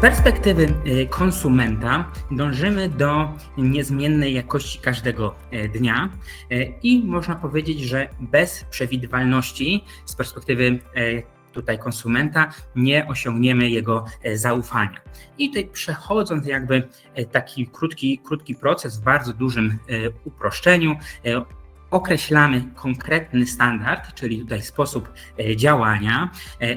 perspektywy y, konsumenta dążymy do niezmiennej jakości każdego y, dnia y, i można powiedzieć, że bez przewidywalności z perspektywy tutaj konsumenta nie osiągniemy jego zaufania. I tutaj przechodząc jakby taki krótki, krótki proces w bardzo dużym uproszczeniu, określamy konkretny standard, czyli tutaj sposób działania,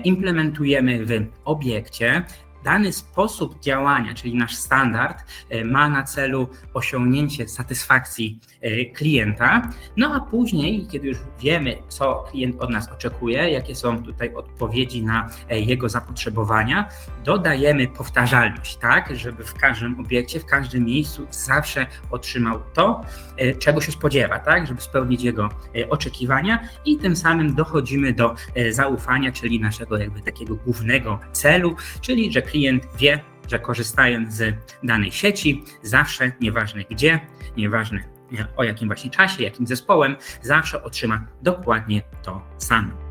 implementujemy w obiekcie, dany sposób działania, czyli nasz standard, e, ma na celu osiągnięcie satysfakcji e, klienta. No a później, kiedy już wiemy, co klient od nas oczekuje, jakie są tutaj odpowiedzi na e, jego zapotrzebowania, dodajemy powtarzalność, tak, żeby w każdym obiekcie, w każdym miejscu zawsze otrzymał to, czego się spodziewa, tak, żeby spełnić jego oczekiwania i tym samym dochodzimy do zaufania, czyli naszego jakby takiego głównego celu, czyli że klient wie, że korzystając z danej sieci, zawsze, nieważne gdzie, nieważne o jakim właśnie czasie, jakim zespołem, zawsze otrzyma dokładnie to samo.